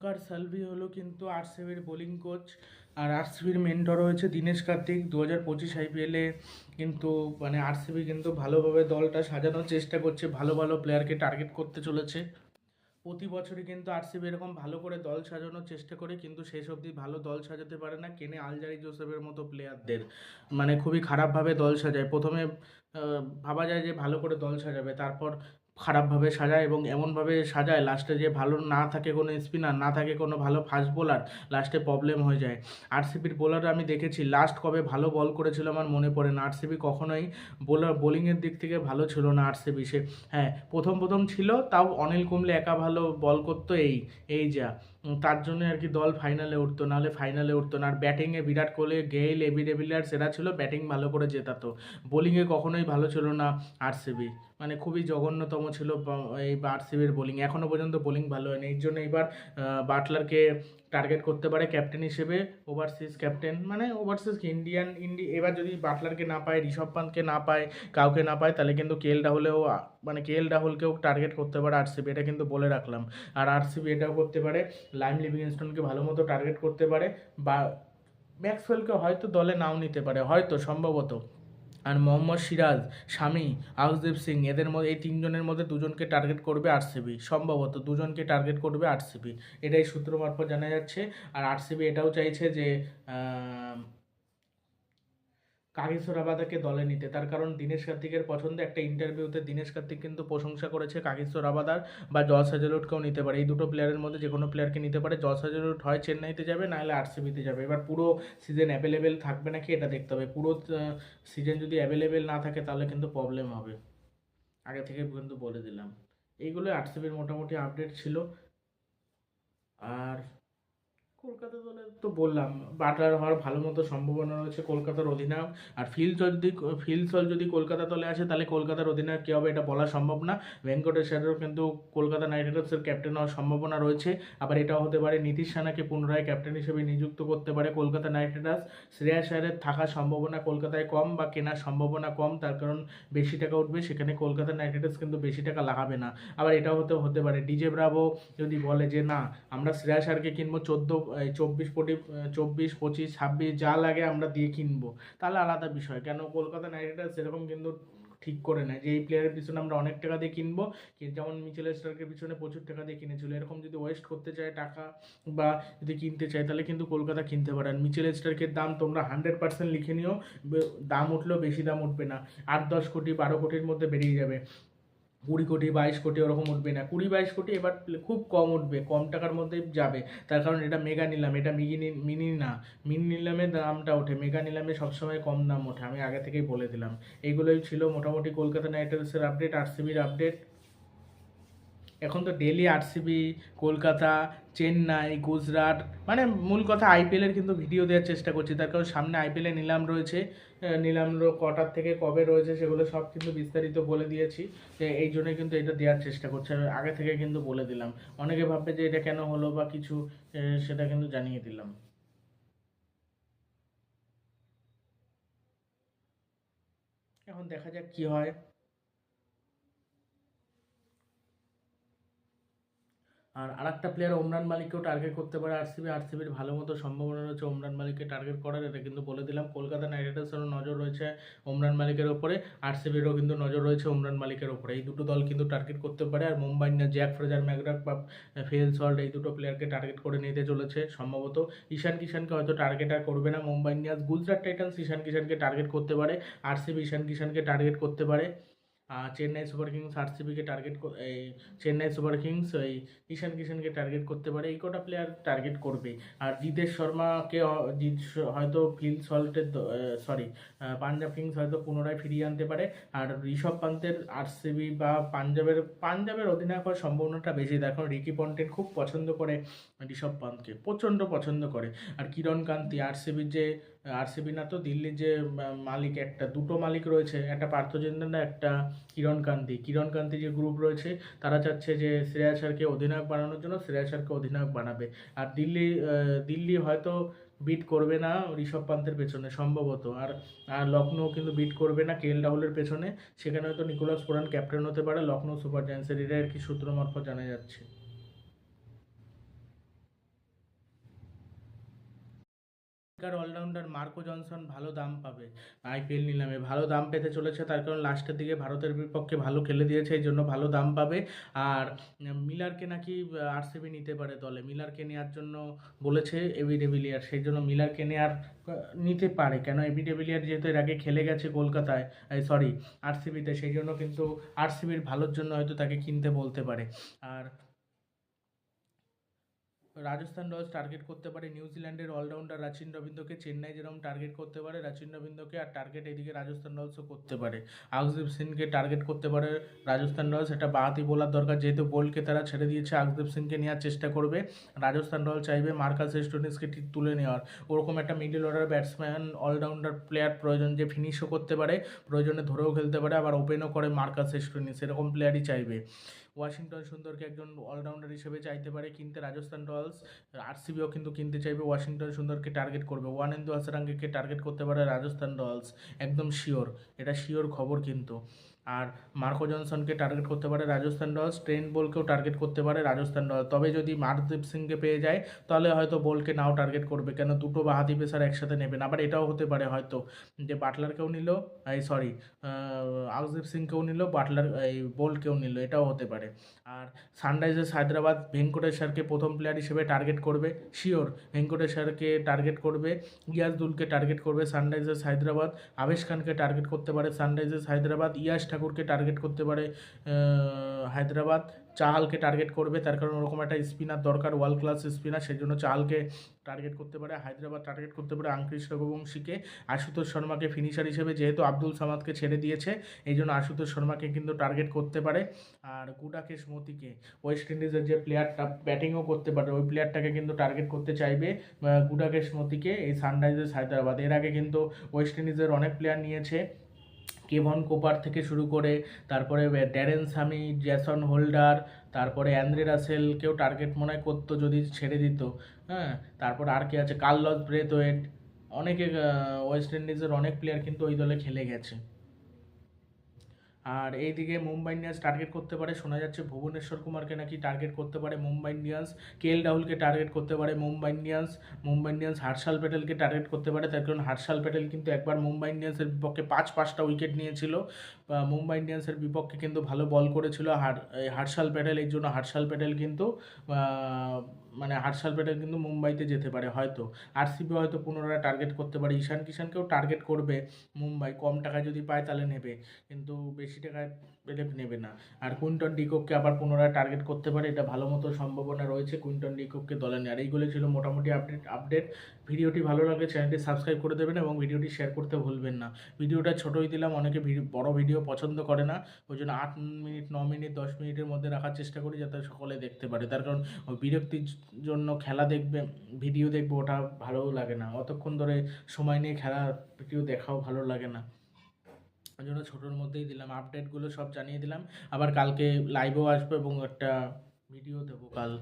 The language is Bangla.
কার সালভি হলো কিন্তু আরসিবির বোলিং কোচ আর আরসিবির মেন্টর হয়েছে দীনেশ কার্তিক। দু হাজার পঁচিশ আইপিএলে কিন্তু মানে আরসিবি কিন্তু ভালোভাবে দলটা সাজানোর চেষ্টা করছে, ভালো ভালো প্লেয়ারকে টার্গেট করতে চলেছে। প্রতি বছরই কিন্তু আরসিবি এরকম ভালো করে দল সাজানোর চেষ্টা করে, কিন্তু শেষ অবধি ভালো দল সাজাতে পারে না। কেনে আলজারি জোসেফের মতো প্লেয়ারদের মানে খুবই খারাপভাবে দল সাজায়। প্রথমে ভাবা যায় যে ভালো করে দল সাজাবে, তারপর খারাপভাবে সাজায় এবং এমনভাবে সাজায় লাস্টে যে ভালো না থাকে কোনো স্পিনার না থাকে কোনো ভালো ফাস্ট বোলার লাস্টে প্রবলেম হয়ে যায়। আরসিবির বোলার আমি দেখেছি লাস্ট কবে ভালো বল করেছিল আমার মনে পড়ে না। আরসিবি কখনোই বোলার বোলিংয়ের দিক থেকে ভালো ছিল না আরসিবি সে হ্যাঁ প্রথম প্রথম ছিল, তাও অনিল কুম্বলে একা ভালো বল করতো এই এই যা। তার জন্য আর কি দল ফাইনালে উঠতো, নাহলে ফাইনালে উঠতো না। আর ব্যাটিংয়ে Virat Kohli, Gayle, AB de Villiers, এরা ছিল ব্যাটিং ভালো করে জেতাতো। বোলিংয়ে কখনোই ভালো ছিল না আরসিবি মানে খুবই জঘন্যতম ছিল এই আরসিবির বোলিং এখনও পর্যন্ত বোলিং ভালো হয়নি। এই জন্য এবার বাটলারকে টার্গেট করতে পারে ক্যাপ্টেন হিসেবে ওভারসিজ ক্যাপ্টেন মানে ওভারসিজ ইন্ডিয়ান ইন্ডি এবার যদি বাটলারকে না পায় ঋষভ পান্তকে না পায়, কাউকে না পায়, তাহলে কিন্তু কেএল রাহুলেও মানে কেএল রাহুলকেও টার্গেট করতে পারে আরসিবি এটা কিন্তু বলে রাখলাম। আর আরসিবি এটাও করতে পারে। লাইম লিভিংস্টোনকে ভালো মতো টার্গেট করতে পারে। বা ম্যাক্সওয়েলকে হয়তো দলে নাও নিতে পারে। হয়তো, সম্ভবত। আর মোহাম্মদ সিরাজ, স্বামী আউসদীপ সিং, এদের মধ্যে এই তিনজনের মধ্যে দুজনকে টার্গেট করবে আরসিবি সম্ভবত দুজনকে টার্গেট করবে আরসিবি এটাই সূত্র মারফত জানা যাচ্ছে। আর আরসিবি এটাও চাইছে যে আম, কাগিসো রাবাদাকে দলে নিতে। তার কারণ দীনেশ কার্তিকের পছন্দ একটা ইন্টারভিউতে দীনেশ কার্তিক কিন্তু প্রশংসা করেছে কাগিসো রাবাদার বা জস হাজারুটকেও নিতে পারে। এই দুটো প্লেয়ারের মধ্যে যে কোনো প্লেয়ারকে নিতে পারে। জস হাজারুট হয় চেন্নাইতে যাবে নাহলে আরসিবিতে যাবে। এবার পুরো সিজন অ্যাভেলেবেল থাকবে নাকি এটা দেখতে হবে। পুরো সিজন যদি অ্যাভেলেবেল না থাকে তাহলে কিন্তু প্রবলেম হবে। আগে থেকে কিন্তু বলে দিলাম। এইগুলো আরসিবির মোটামুটি আপডেট ছিল। আর কলকাতা দলে তো বললাম বাটলার হওয়ার ভালো মতো সম্ভাবনা রয়েছে কলকাতার অধিনায়ক। আর ফিল যদি ফিল সল যদি কলকাতা দলে আসে, তাহলে কলকাতার অধিনায়ক কী হবে এটা বলা সম্ভব না। ভেঙ্কটেশ্বরেরও কিন্তু কলকাতা নাইট রাইডার্সের ক্যাপ্টেন হওয়ার সম্ভাবনা রয়েছে। আবার এটাও হতে পারে নীতিশ রানাকে পুনরায় ক্যাপ্টেন হিসেবে নিযুক্ত করতে পারে কলকাতা নাইট রাইডার্স শ্রেয়া শায়ারের থাকার সম্ভাবনা কলকাতায় কম বা কেনার সম্ভাবনা কম, তার কারণ বেশি টাকা উঠবে, সেখানে কলকাতা নাইট রাইডার্স কিন্তু বেশি টাকা লাগাবে না। আবার এটাও হতে হতে পারে ডিজে ব্রাভো যদি বলে যে, না, আমরা শ্রেয়া শায়ারকে কিনবো চোদ্দ চব্বিশ কোটি, চব্বিশ, পঁচিশ, ছাব্বিশ যা লাগে আমরা দিয়ে কিনবো। তাহলে আলাদা বিষয়। কেন কলকাতা নাইট রাইডার্স সেরকম কিন্তু ঠিক করে নেয় যে এই প্লেয়ারের পিছনে আমরা অনেক টাকা দিয়ে কিনবো যেমন মিচেল স্টার্কের পিছনে প্রচুর টাকা দিয়ে কিনেছিল। এরকম যদি ওয়েস্ট করতে চায় টাকা বা যদি কিনতে চায়, তাহলে কিন্তু কলকাতা কিনতে পারে। আর মিচেল স্টার্কের দাম তোমরা হান্ড্রেড পার্সেন্ট লিখে নিও। দাম উঠলেও বেশি দাম উঠবে না। আট, দশ কোটি, বারো কোটির মধ্যে বেরিয়ে যাবে। কুড়ি কোটি, বাইশ কোটি ওরকম উঠবে না। কুড়ি, বাইশ কোটি এবার খুব কম উঠবে, কম টাকার মধ্যে যাবে। তার কারণ এটা মেগা নিলাম, এটা মিনি মিনি না। মিনি নিলামে দামটা ওঠে মেগা নিলামে সবসময় কম দাম ওঠে, আমি আগে থেকেই বলে দিলাম। এইগুলোই ছিল মোটামুটি কলকাতা নাইট রাইডার্সের আপডেট আরসিবির আপডেট এখন তো ডেলি আরসিবি কলকাতা চেন্নাই গুজরাট মানে মূল কথা আইপিএলের কিন্তু ভিডিও দেওয়ার চেষ্টা করছি। তার কারণ সামনে আইপিএলে নিলাম রয়েছে। নিলাম কটার থেকে কবে রয়েছে সেগুলো সব কিন্তু বিস্তারিত বলে দিয়েছি। যে এই জন্যই কিন্তু এটা দেওয়ার চেষ্টা করছি। আগে থেকে কিন্তু বলে দিলাম। অনেকে ভাববে যে এটা কেন হলো বা কিছু সেটা কিন্তু জানিয়ে দিলাম। এখন দেখা যাক কি হয়। আর আরেকটা প্লেয়ার ওমরান মালিককেও টার্গেট করতে পারে আরসিবি। আরসিবির ভালো মতো সম্ভাবনা রয়েছে ওমরান মালিককে টার্গেট করার, এটা কিন্তু বলে দিলাম। কলকাতা নাইট রাইডার্সেরও নজর রয়েছে ওমরান মালিকের ওপরে আরসিবিরও কিন্তু নজর রয়েছে ওমরান মালিকের ওপরে। এই দুটো দল কিন্তু টার্গেট করতে পারে, আর Mumbai Indians Jake Fraser McGurk বা ফেল সল্ট এই দুটো প্লেয়ারকে টার্গেট করে নিতে চলেছে সম্ভবত। ঈশান কিষানকে হয়তো টার্গেট আর করবে না মুম্বাই ইন্ডিয়ান্স। গুজরাট টাইটান্স ঈশান কিষানকে টার্গেট করতে পারে, আরসিবি ঈশান কিষানকে টার্গেট করতে পারে। চেন্নাই সুপার কিংস আরসিবিকে টার্গেট এই চেন্নাই সুপার কিংস, এই ঈশান কিষানকে টার্গেট করতে পারে। এই কটা প্লেয়ার টার্গেট করবে। আর জিতেশ শর্মাকে জিত হয়তো ফিল সল্টের সরি পাঞ্জাব কিংস হয়তো পুনরায় ফিরিয়ে আনতে পারে। আর ঋষভ পান্তের আরসিবি বা পাঞ্জাবের পাঞ্জাবের অধিনায়ক হওয়ার সম্ভাবনাটা বেশি। দেখো, রিকি পন্টেন খুব পছন্দ করে ঋষভ পান্তকে, প্রচণ্ড পছন্দ করে। আর কিরণ কান্তি, আরসিবির যে আরসিবি না তো? দিল্লির যে মালিক একটা, দুটো মালিক রয়েছে, একটা পার্থচন্দ্র না একটা কিরণ কান্তি। কিরণ কান্তি যে গ্রুপ রয়েছে, তারা চাচ্ছে যে শ্রেয়া শারকে অধিনায়ক বানানোর জন্য, শ্রেয়া শারকে অধিনায়ক বানাবে। আর দিল্লি দিল্লি হয়তো বিট করবে না ঋষভ পান্তের পেছনে, সম্ভবত। আর আর লখনৌ কিন্তু বিট করবে না কেএল রাহুলের পেছনে। সেখানে হয়তো নিকোলাস পুরান ক্যাপ্টেন হতে পারে লখনৌ সুপার জায়ান্টসের এটা আর কি সূত্র মারফত জানা যাচ্ছে। কার অলরাউন্ডার মার্কো জনসন ভালো দাম পাবে। আইপিএল নিলামে ভালো দাম পেতে চলেছে, তার কারণ লাস্টের দিকে ভারতের বিপক্ষে ভালো খেলে দিয়েছে, এই জন্য ভালো দাম পাবে। আর মিলারকে নাকি আরসিবি নিতে পারে দলে। মিলারকে নেওয়ার জন্য বলেছে এবি ডেভিলিয়ার, সেই জন্য মিলারকে নেওয়ার নিতে পারে। কেন এবি ডেভিলিয়ার যেহেতু এর আগে খেলে গেছে কলকাতায় সরি আরসিবিতে, সেই জন্য কিন্তু আরসিবির ভালোর জন্য হয়তো তাকে কিনতে বলতে পারে। আর রাজস্থান রয়্যালস টার্গেট করতে পারে নিউজিল্যান্ডের অলরাউন্ডার রাচিন রবীন্দ্রকে, চেন্নাই যেরকম টার্গেট করতে পারে, রাচিন রবীন্দ্রকে আর টার্গেট এদিকে রাজস্থান রয়্যালসও করতে পারে। আকদীপ সিংকে টার্গেট করতে পারে রাজস্থান রয়্যালস, এটা বাহাতি বোলার দরকার, যেহেতু বোল্টকে তারা ছেড়ে দিয়েছে আকদীপ সিংকে নেওয়ার চেষ্টা করবে। রাজস্থান রয়্যালস চাইবে মার্কাস স্টোনিসকে ঠিক তুলে নেওয়ার। ওরকম একটা middle order batsman allrounder player প্রয়োজন যে ফিনিশও করতে পারে, প্রয়োজনে ধরেও খেলতে পারে, আবার ওপেনও করে মার্কাস স্টোনিস এরকম প্লেয়ারই চাইবে। ওয়াশিংটন সুন্দরকে একজন অলরাউন্ডার হিসেবে চাইতে পারে কিনতে। রাজস্থান রয়্যালস, আরসিবিও কিন্তু কিনতে চাইবে। ওয়াশিংটন সুন্দরকে টার্গেট করবে। ওয়ানেন্দু হাসারাঙ্গেকে টার্গেট করতে পারে রাজস্থান রয়্যালস। একদম শিওর এটা শিওর খবর কিন্তু। আর মার্কো জনসনকে টার্গেট করতে পারে রাজস্থান রয়্যালস, ট্রেন বোলকেও টার্গেট করতে পারে রাজস্থান রয়্যালস। তবে যদি মারদীপ সিংকে পেয়ে যায়, তাহলে হয়তো বোলকে নাও টার্গেট করবে, কেন দুটো বাহাতি পেসার একসাথে নেবেন। আবার এটাও হতে পারে হয়তো যে বাটলারকেও নিল, এই সরি আকদীপ সিংকেও নিল, বাটলার, এই বোল্টকেও নিল, এটাও হতে পারে। আর সানরাইজার্স হায়দ্রাবাদ ভেঙ্কটেশ্বরকে প্রথম প্লেয়ার হিসেবে টার্গেট করবে শিওর ভেঙ্কটেশ্বরকে টার্গেট করবে ইয়াসদুলকে টার্গেট করবে সানরাইজার্স হায়দ্রাবাদ, আবেশ খানকে টার্গেট করতে পারে সানরাইজার্স হায়দ্রাবাদ, ইয়াস ঠাকুরকে টার্গেট করতে পারে হায়দ্রাবাদ। চাহালকে টার্গেট করবে, তার কারণ ওরকম একটা স্পিনার দরকার ওয়ার্ল্ড ক্লাস স্পিনার সেই জন্য চাহালকে টার্গেট করতে পারে, হায়দ্রাবাদ টার্গেট করতে পারে আঙ্কৃষ রঘুবংশীকে। আশুতোষ শর্মাকে ফিনিশার হিসেবে যেহেতু আব্দুল সামাদকে ছেড়ে দিয়েছে, এই জন্য আশুতোষ শর্মাকে কিন্তু টার্গেট করতে পারে। আর গুডাকেশ মতিকে ওয়েস্ট ইন্ডিজের যে প্লেয়ারটা ব্যাটিংও করতে পারে, ওই প্লেয়ারটাকে কিন্তু টার্গেট করতে চাইবে গুডাকেশ মতিকে এই সানরাইজার্স হায়দ্রাবাদ। এর আগে কিন্তু ওয়েস্ট ইন্ডিজের অনেক প্লেয়ার নিয়েছে কেভন কোপার থেকে শুরু করে, তারপরে ড্যারেন সামি, জ্যাসন হোল্ডার, তারপরে অ্যান্দ্রে রাসেলকেও টার্গেট মনে হয় করতো যদি ছেড়ে দিত। হ্যাঁ তারপর আর কে আছে? কার্লস ব্রেথওয়েট। অনেকে ওয়েস্ট ইন্ডিজের অনেক প্লেয়ার কিন্তু ওই দলে খেলে গেছে। আর এইদিকে মুম্বাই ইন্ডিয়ান্স টার্গেট করতে পারে, শোনা যাচ্ছে ভুবনেশ্বর কুমারকে নাকি টার্গেট করতে পারে মুম্বাই ইন্ডিয়ান্স কে এল রাহুলকে টার্গেট করতে পারে মুম্বাই ইন্ডিয়ান্স মুম্বাই ইন্ডিয়ান্স হার্ষাল প্যাটেলকে টার্গেট করতে পারে, তার কারণ হার্ষাল প্যাটেল কিন্তু একবার মুম্বাই ইন্ডিয়ান্সের পক্ষে পাঁচ পাঁচটা উইকেট নিয়েছিল। মুম্বাই ইন্ডিয়ান্সের বিপক্ষে কিন্তু ভালো বল করেছিল হার হার্শাল প্যাটেল এর জন্য হার্ষাল প্যাটেল কিন্তু মানে হার্ষাল প্যাটেল কিন্তু মুম্বাইতে যেতে পারে হয়তো। আর আরসিবি হয়তো পুনরায় টার্গেট করতে পারে। ঈশান কিষানকেও টার্গেট করবে মুম্বাই। কম টাকায় যদি পায় তাহলে নেবে। কিন্তু বেশি টাকায় পেলে নেবে না। আর কুইন্টন ডিকোককে আবার পুনরায় টার্গেট করতে পারে, এটা ভালো মতো সম্ভাবনা রয়েছে কুইন্টন ডিকোককে দলে নেওয়ার। এইগুলো ছিল মোটামুটি আপডেট আপডেট ভিডিওটি ভালো লাগলে চ্যানেলটি সাবস্ক্রাইব করে দেবেন এবং ভিডিওটি শেয়ার করতে ভুলবেন না। ভিডিওটা ছোটোই দিলাম, অনেকে বড় ভিডিও পছন্দ করে না। ওই জন্য আট মিনিট, ন মিনিট, দশ মিনিটের মধ্যে রাখার চেষ্টা করি যাতে সকলে দেখতে পারে। তার কারণ বিরক্তির জন্য খেলা দেখবে, ভিডিও দেখবে, ওটা ভালোও লাগে না। অতক্ষণ ধরে সময় নিয়ে খেলা ভিডিও দেখাও ভালো লাগে না। জন্য ছোটোর মধ্যেই দিলাম। আপডেটগুলো সব জানিয়ে দিলাম। আবার কালকে লাইভেও আসব এবং একটা ভিডিও দেবো কাল।